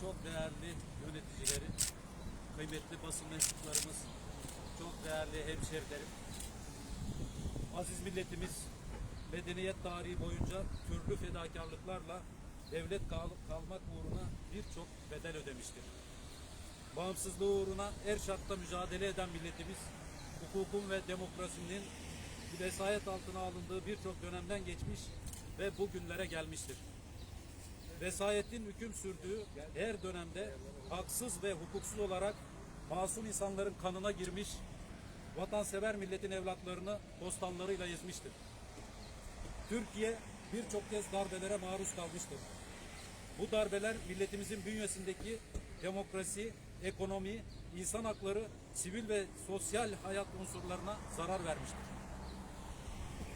çok değerli yöneticileri, kıymetli basın mensuplarımız, çok değerli hemşerilerim, aziz milletimiz medeniyet tarihi boyunca türlü fedakarlıklarla devlet kal- kalmak uğruna birçok bedel ödemiştir. Bağımsızlığı uğruna her şartta mücadele eden milletimiz, hukukun ve demokrasinin vesayet altına alındığı birçok dönemden geçmiş ve bugünlere gelmiştir. Vesayetin hüküm sürdüğü her dönemde haksız ve hukuksuz olarak masum insanların kanına girmiş, vatansever milletin evlatlarını postanlarıyla ezmiştir. Türkiye birçok kez darbelere maruz kalmıştır. Bu darbeler milletimizin bünyesindeki demokrasi, ekonomi, insan hakları, sivil ve sosyal hayat unsurlarına zarar vermiştir.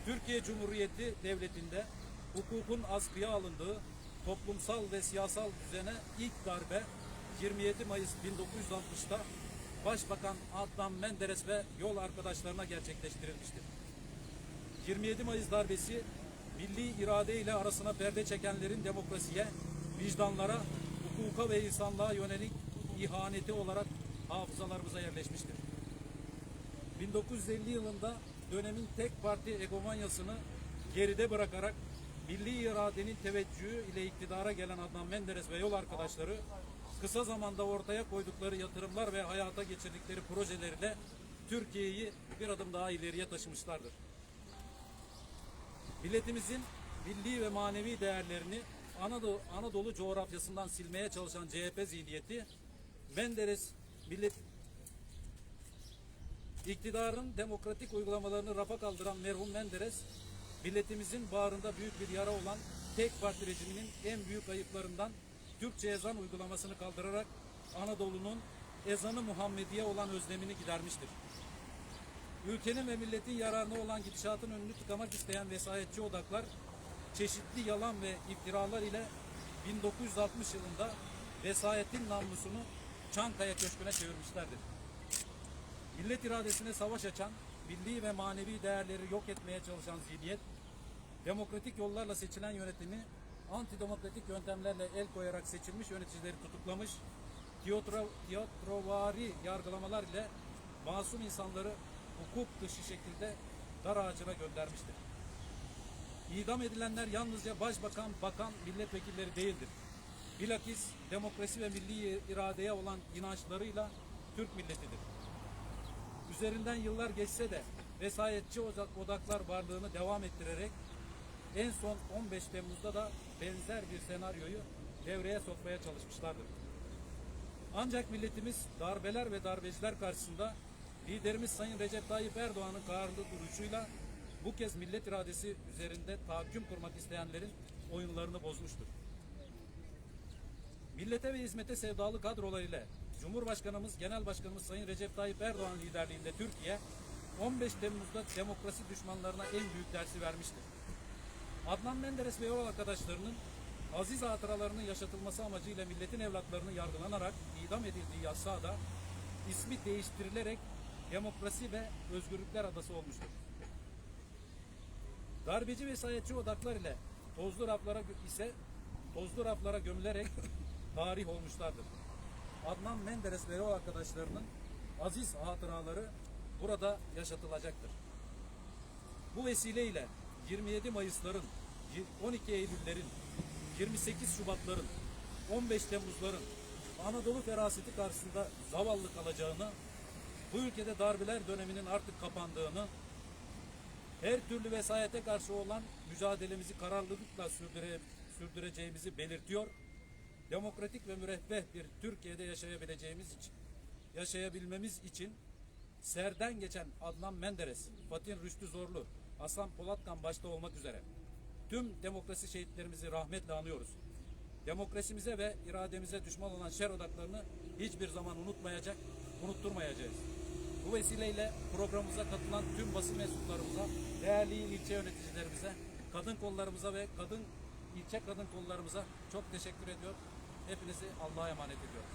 Türkiye Cumhuriyeti Devleti'nde hukukun askıya alındığı toplumsal ve siyasal düzene ilk darbe 27 Mayıs 1960'ta Başbakan Adnan Menderes ve yol arkadaşlarına gerçekleştirilmiştir. 27 Mayıs darbesi milli irade ile arasına perde çekenlerin demokrasiye, vicdanlara, hukuka ve insanlığa yönelik ihaneti olarak hafızalarımıza yerleşmiştir. 1950 yılında dönemin tek parti egomanyasını geride bırakarak milli iradenin teveccühü ile iktidara gelen Adnan Menderes ve yol arkadaşları kısa zamanda ortaya koydukları yatırımlar ve hayata geçirdikleri projeleriyle Türkiye'yi bir adım daha ileriye taşımışlardır. Milletimizin milli ve manevi değerlerini Anadolu, Anadolu coğrafyasından silmeye çalışan CHP zihniyeti Menderes millet iktidarın demokratik uygulamalarını rafa kaldıran merhum Menderes milletimizin bağrında büyük bir yara olan tek parti rejiminin en büyük ayıplarından Türkçe ezan uygulamasını kaldırarak Anadolu'nun ezanı Muhammediye olan özlemini gidermiştir. Ülkenin ve milletin yararına olan gidişatın önünü tıkamak isteyen vesayetçi odaklar çeşitli yalan ve iftiralar ile 1960 yılında vesayetin namlusunu Çankaya Köşkü'ne çevirmişlerdir. Millet iradesine savaş açan, milli ve manevi değerleri yok etmeye çalışan zihniyet, demokratik yollarla seçilen yönetimi antidemokratik yöntemlerle el koyarak seçilmiş yöneticileri tutuklamış, tiyatro, tiyatrovari yargılamalar ile masum insanları hukuk dışı şekilde dar ağacına göndermiştir. İdam edilenler yalnızca başbakan, bakan, milletvekilleri değildir. Bilakis demokrasi ve milli iradeye olan inançlarıyla Türk milletidir. Üzerinden yıllar geçse de vesayetçi odak- odaklar varlığını devam ettirerek en son 15 Temmuz'da da benzer bir senaryoyu devreye sokmaya çalışmışlardır. Ancak milletimiz darbeler ve darbeciler karşısında liderimiz Sayın Recep Tayyip Erdoğan'ın kararlı duruşuyla bu kez millet iradesi üzerinde tahakküm kurmak isteyenlerin oyunlarını bozmuştur. Millete ve hizmete sevdalı kadrolarıyla Cumhurbaşkanımız, Genel Başkanımız Sayın Recep Tayyip Erdoğan liderliğinde Türkiye 15 Temmuz'da demokrasi düşmanlarına en büyük dersi vermiştir. Adnan Menderes ve yol arkadaşlarının aziz hatıralarının yaşatılması amacıyla milletin evlatlarını yargılanarak idam edildiği yasada ismi değiştirilerek Demokrasi ve Özgürlükler Adası olmuştur. Darbeci vesayetçi odaklar ile tozlu raflara ise tozlu raflara gömülerek tarih olmuşlardır. Adnan Menderes ve yol arkadaşlarının aziz hatıraları burada yaşatılacaktır. Bu vesileyle 27 Mayıs'ların, 12 Eylül'lerin, 28 Şubat'ların, 15 Temmuz'ların Anadolu feraseti karşısında zavallı kalacağını, bu ülkede darbeler döneminin artık kapandığını, her türlü vesayete karşı olan mücadelemizi kararlılıkla sürdüre, sürdüreceğimizi belirtiyor. Demokratik ve müreffeh bir Türkiye'de yaşayabileceğimiz için, yaşayabilmemiz için Serden geçen Adnan Menderes, Fatih Rüştü Zorlu, Hasan Polatkan başta olmak üzere tüm demokrasi şehitlerimizi rahmetle anıyoruz. Demokrasimize ve irademize düşman olan şer odaklarını hiçbir zaman unutmayacak, unutturmayacağız. Bu vesileyle programımıza katılan tüm basın mensuplarımıza, değerli il ilçe yöneticilerimize, kadın kollarımıza ve kadın ilçe kadın kollarımıza çok teşekkür ediyor. Hepinizi Allah'a emanet ediyorum.